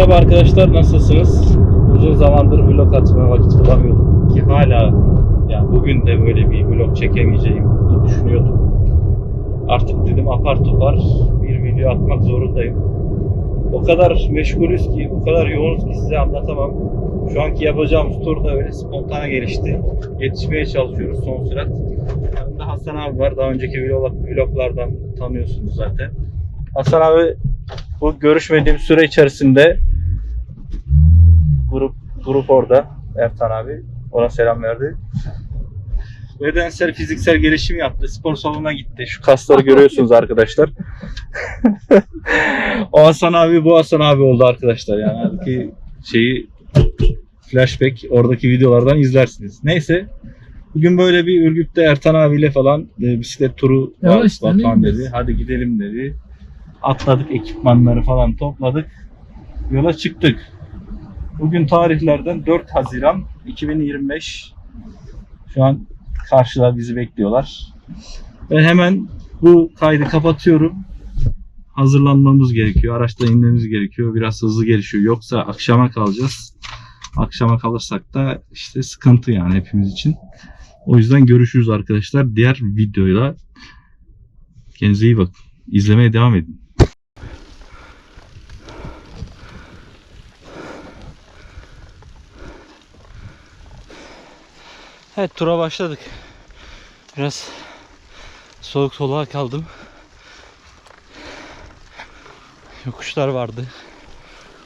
Merhaba arkadaşlar nasılsınız? Uzun zamandır vlog atmaya vakit bulamıyordum ki hala yani bugün de böyle bir vlog çekemeyeceğimi düşünüyordum. Artık dedim apar topar bir video atmak zorundayım. O kadar meşgulüz ki, o kadar yoğunuz ki size anlatamam. Şu anki yapacağımız tur da öyle spontane gelişti. Yetişmeye çalışıyoruz son sürat. Yanımda Hasan abi var. Daha önceki vlog, vloglardan tanıyorsunuz zaten. Hasan abi bu görüşmediğim süre içerisinde grup grup orada Ertan abi ona selam verdi. Bedensel fiziksel gelişim yaptı. Spor salonuna gitti. Şu kasları görüyorsunuz arkadaşlar. o Hasan abi bu Hasan abi oldu arkadaşlar. Yani halbuki şeyi flashback oradaki videolardan izlersiniz. Neyse Bugün böyle bir Ürgüp'te Ertan abiyle falan e, bisiklet turu Ya var işte Batuhan dedi. Hadi gidelim dedi. Atladık ekipmanları falan topladık. Yola çıktık. Bugün tarihlerden 4 Haziran 2025. Şu an karşıda bizi bekliyorlar. Ben hemen bu kaydı kapatıyorum. Hazırlanmamız gerekiyor. Araçta inmemiz gerekiyor. Biraz hızlı gelişiyor. Yoksa akşama kalacağız. Akşama kalırsak da işte sıkıntı yani hepimiz için. O yüzden görüşürüz arkadaşlar. Diğer videoyla kendinize iyi bakın. İzlemeye devam edin. Evet tura başladık. Biraz soğuk soluğa kaldım. Yokuşlar vardı.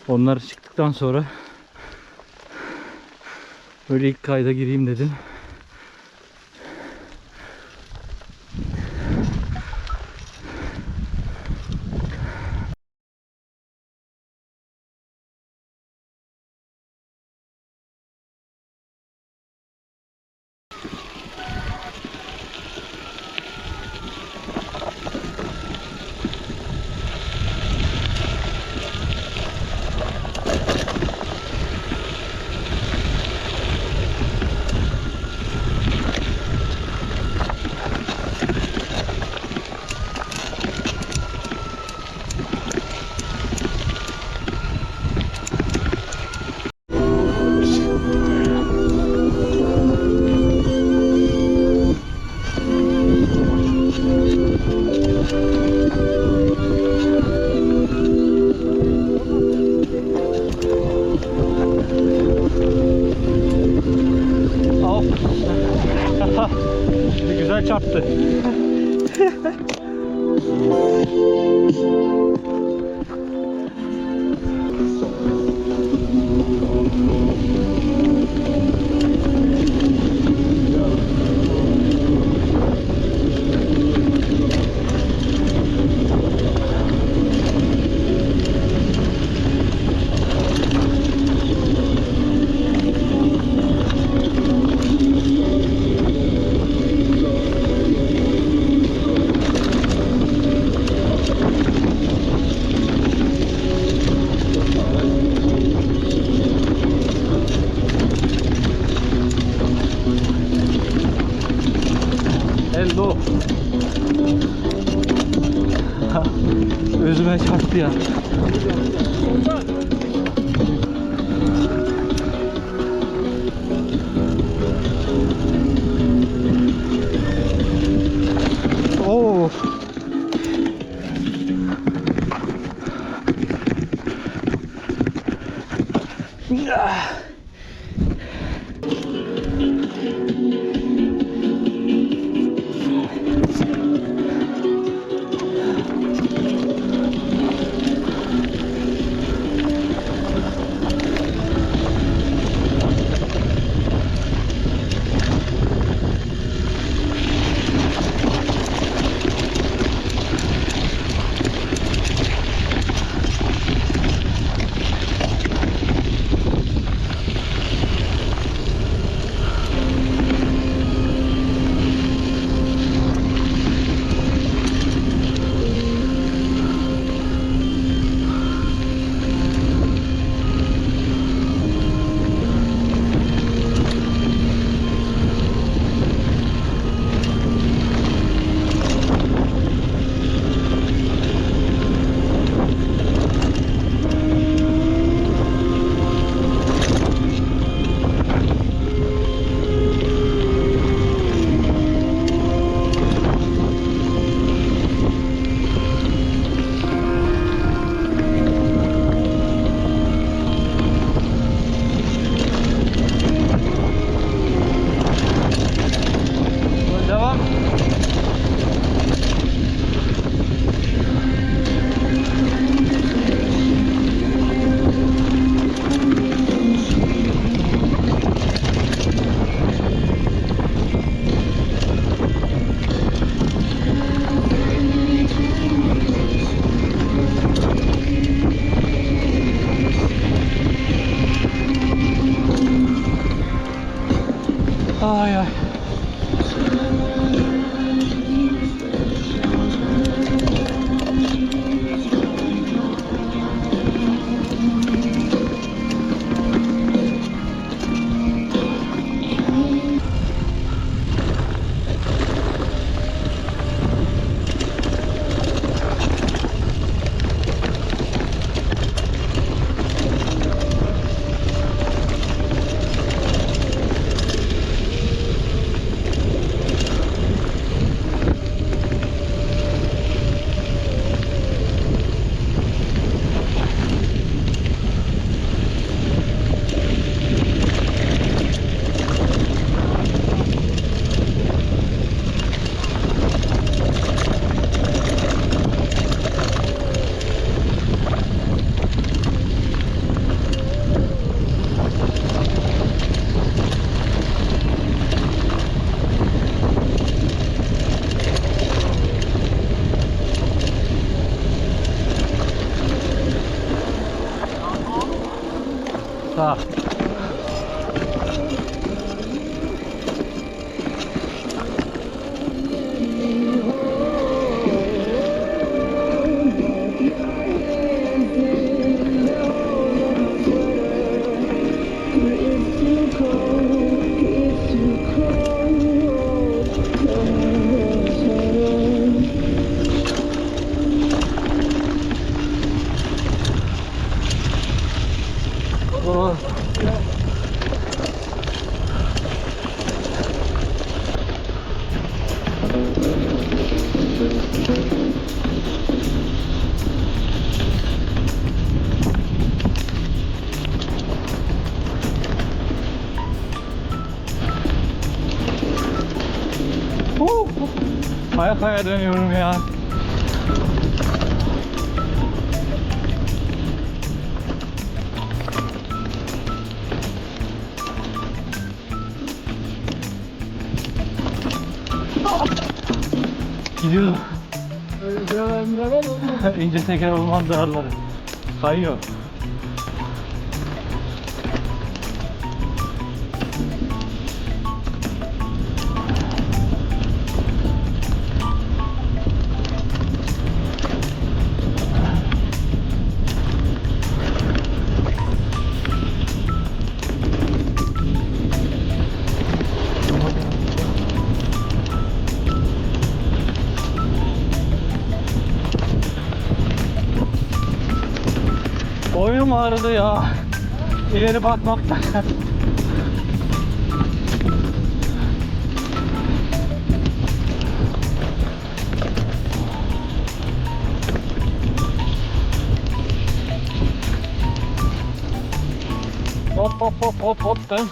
Onlar çıktıktan sonra böyle ilk kayda gireyim dedim. Bir güzel çarptı. Yeah. Kaya dönüyorum ya. Gidiyor. İnce teker olman dağları. Kayıyor. Boynum ağrıdı ya. İleri bakmaktan. hop hop hop hop hop dön.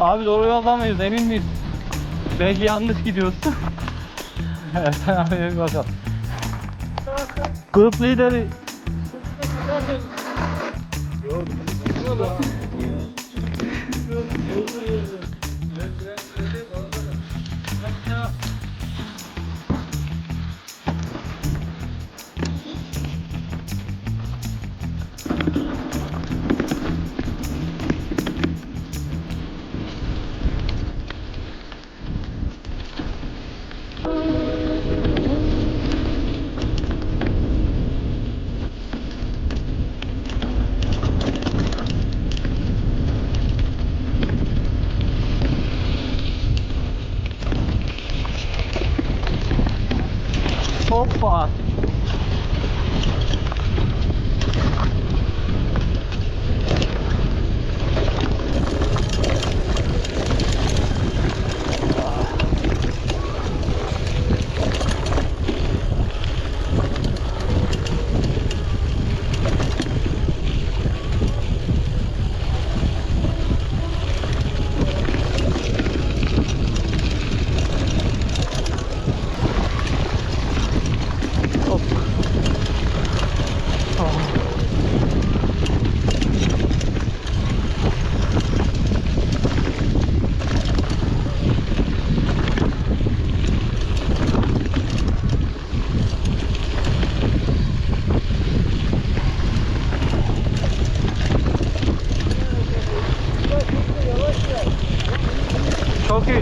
Abi doğru yolda mıyız emin miyiz? Belki yanlış gidiyorsun. evet abi bakalım. Grup lideri. Yok.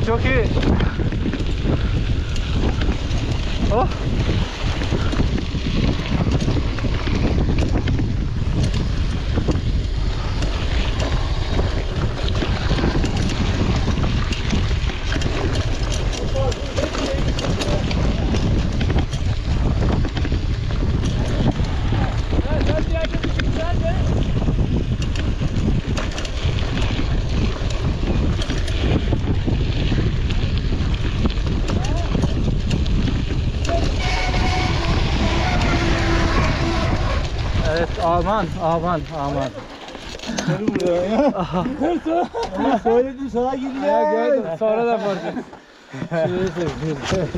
Çok iyi. Aman aman aman. Söyledim sağa gidiyor. Ya gördüm sonra da gördüm.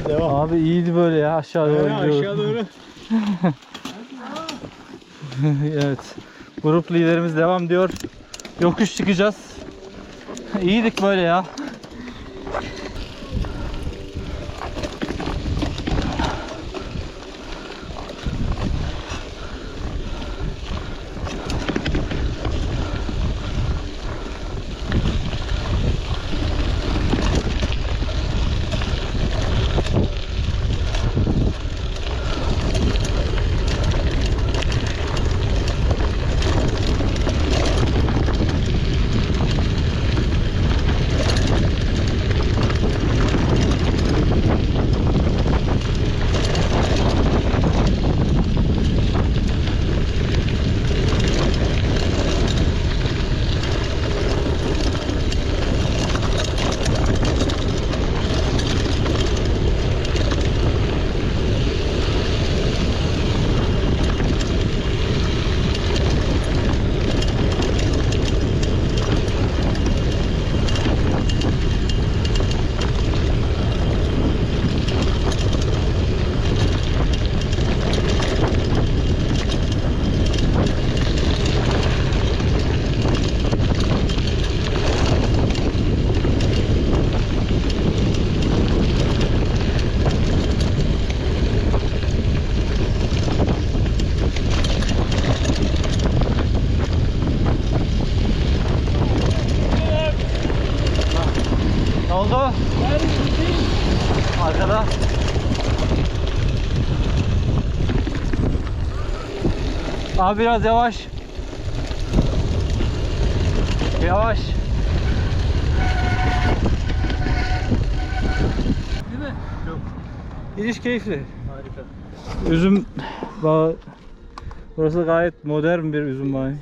Devam. Abi iyiydi böyle ya aşağı doğru. Aşağı doğru. evet. Grup liderimiz devam diyor. Yokuş çıkacağız. İyiydik böyle ya. Ne oldu? Arkada. Abi biraz yavaş. Yavaş. Değil mi? Yok. Gidiş keyifli. Harika. Üzüm bağı. Burası gayet modern bir üzüm bağı.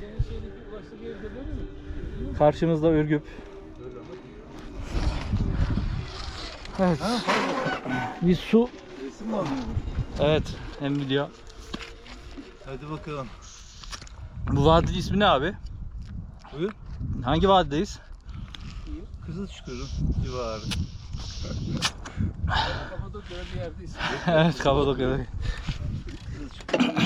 Karşımızda Ürgüp. Evet. Bir su. Evet. Hem video. Hadi bakalım. Bu vadinin ismi ne abi? Buyur. Hangi vadideyiz? Kızıl Çukuru civarı. evet Kapadokya'da. Kızıl Çukuru.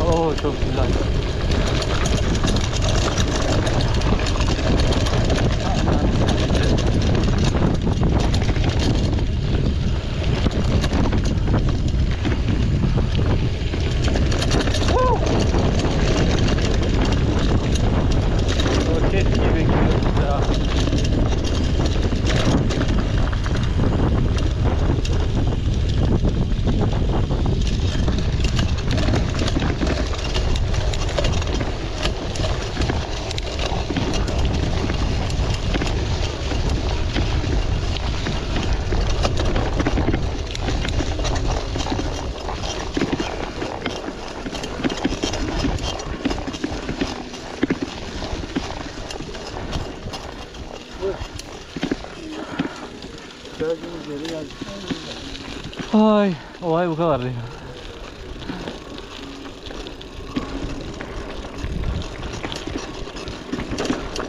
Oo çok güzel. Roket gibi gidiyoruz ya. Gördüğünüz yere geldik. Ay, olay bu kadar değil.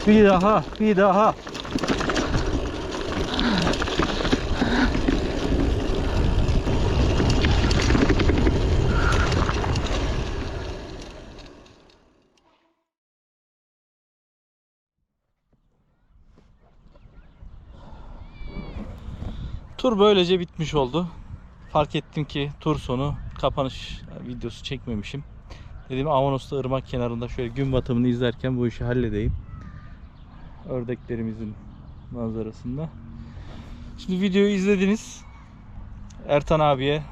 Bir daha, bir daha. Tur böylece bitmiş oldu. Fark ettim ki tur sonu kapanış videosu çekmemişim. Dedim Avanos'ta ırmak kenarında şöyle gün batımını izlerken bu işi halledeyim. Ördeklerimizin manzarasında. Şimdi videoyu izlediniz. Ertan abiye,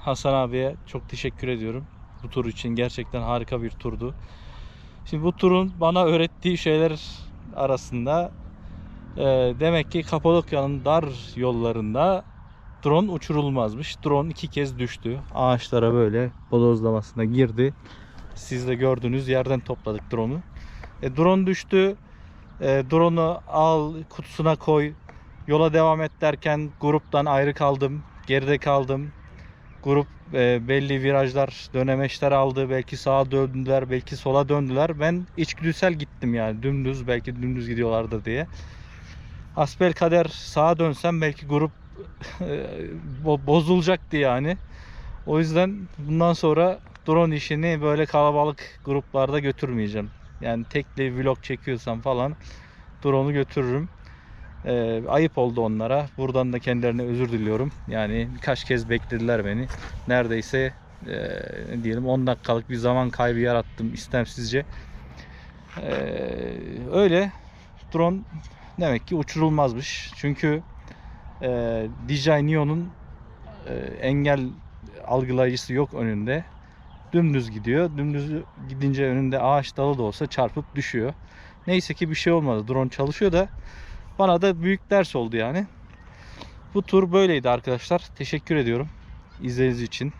Hasan abiye çok teşekkür ediyorum. Bu tur için gerçekten harika bir turdu. Şimdi bu turun bana öğrettiği şeyler arasında e, demek ki Kapadokya'nın dar yollarında drone uçurulmazmış. Drone iki kez düştü. Ağaçlara böyle bodozlamasına girdi. Siz de gördüğünüz yerden topladık drone'u. E, drone düştü. E, drone'u al kutusuna koy. Yola devam et derken gruptan ayrı kaldım. Geride kaldım. Grup e, belli virajlar, dönemeçler aldı. Belki sağa döndüler, belki sola döndüler. Ben içgüdüsel gittim yani. Dümdüz, belki dümdüz gidiyorlardır diye. Asbel kader sağa dönsem belki grup bozulacaktı yani. O yüzden bundan sonra drone işini böyle kalabalık gruplarda götürmeyeceğim. Yani tekli vlog çekiyorsam falan drone'u götürürüm. Ee, ayıp oldu onlara. Buradan da kendilerine özür diliyorum. Yani birkaç kez beklediler beni. Neredeyse e, ne diyelim 10 dakikalık bir zaman kaybı yarattım istemsizce. Ee, öyle drone demek ki uçurulmazmış. Çünkü e, DJI Neo'nun e, engel algılayıcısı yok önünde. Dümdüz gidiyor. Dümdüz gidince önünde ağaç dalı da olsa çarpıp düşüyor. Neyse ki bir şey olmadı. Drone çalışıyor da bana da büyük ders oldu yani. Bu tur böyleydi arkadaşlar. Teşekkür ediyorum izlediğiniz için.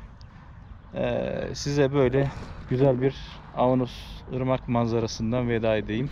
Ee, size böyle güzel bir Avanos ırmak manzarasından veda edeyim.